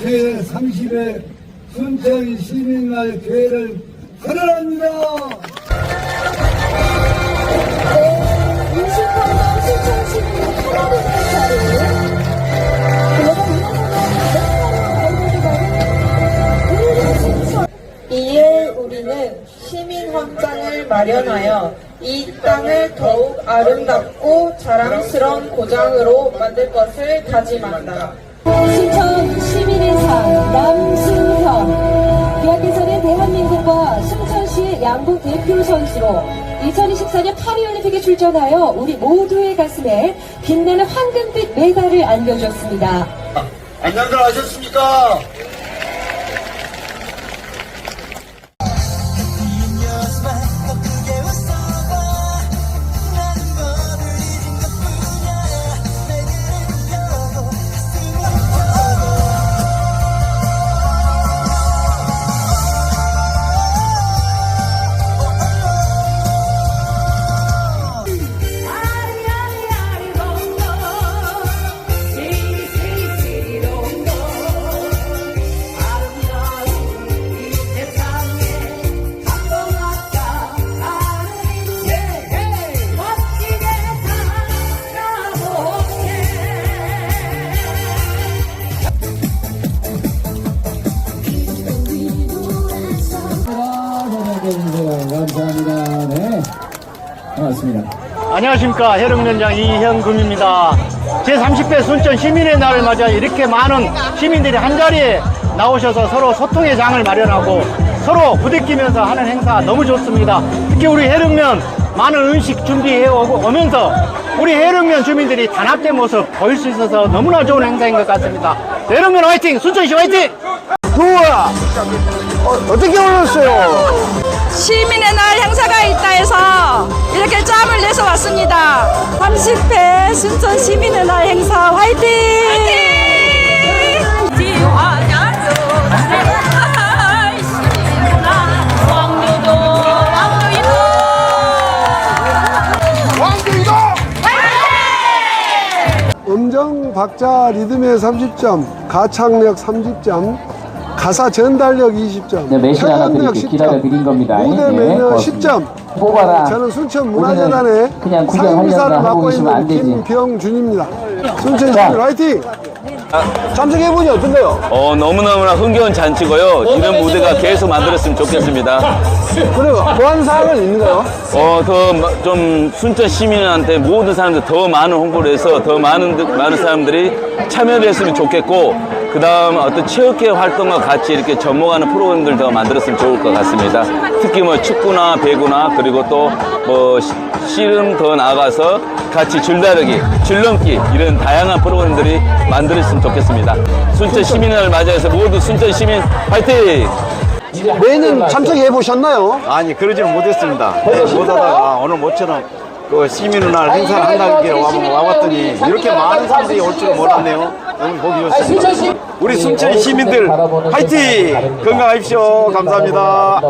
제30회 순천 시민날 대회를 선언합니다. 마련하여 이 땅을 더욱 아름답고 자랑스러운 고장으로 만들 것을 다짐한다. 신천 시민의 상 남승현 대학에서는 대한민국과 순천시의 양국 대표 선수로 2024년 파리올림픽에 출전하여 우리 모두의 가슴에 빛나는 황금빛 메달을 안겨주었습니다. 안녕들 하셨습니까? 감사합니다. 네. 고맙습니다. 안녕하십니까 혈육연장 이현금입니다. 제30회 순천 시민의 날을 맞아 이렇게 많은 시민들이 한자리에 나오셔서 서로 소통의 장을 마련하고 서로 부대끼면서 하는 행사 너무 좋습니다. 특히 우리 혈육면 많은 음식 준비해 오면서 우리 혈육면 주민들이 단합된 모습 보일 수 있어서 너무나 좋은 행사인 것 같습니다. 혈육면 화이팅! 순천시 화이팅! 우와! 어, 어떻게 올랐어요? 시민의 날 행사가 있다 해서 이렇게 짬을 내서 왔습니다. 30회 순천 시민의 날 행사 화이팅! 음정 박자 리듬의 30점, 가창력 30점, 가사 전달력 20점, 네, 매실 하나 드릴게요. 기다려드린 겁니다. 무대 예, 매너 고맙습니다. 10점. 뽑아라. 저는 순천 문화재단의 그냥 구경하려고 상임이사를 하고 맡고 안 있는 되지. 김병준입니다. 순천 자. 시민 화이팅! 참석해 보니 어떤데요? 어, 너무너무나 흥겨운 잔치고요. 이런 무대가 계속 만들었으면 좋겠습니다. 그리고 보완 사항은 있는가요? 어, 더 좀 순천 시민한테 모든 사람들 더 많은 홍보를 해서 더 많은, 드- 많은 사람들이 참여를 했으면 좋겠고, 그 다음 어떤 체육계 활동과 같이 이렇게 접목하는 프로그램들 더 만들었으면 좋을 것 같습니다. 특히 뭐 축구나 배구나 그리고 또뭐 씨름 더 나아가서 같이 줄다르기, 줄넘기 이런 다양한 프로그램들이 만들었으면 좋겠습니다. 순천 시민을 맞이해서 모두 순천 시민 화이팅! 매년 참석해 보셨나요? 아니 그러지는 못했습니다. 네, 못하다가 오늘 모처럼 그 시민의 행사를 한다는 와, 와봤더니 이렇게 많은 사람들이 올 줄은 몰랐네요. 오늘 보기 좋습니다. 우리 순천 시민들 화이팅! 건강하십시오. 감사합니다.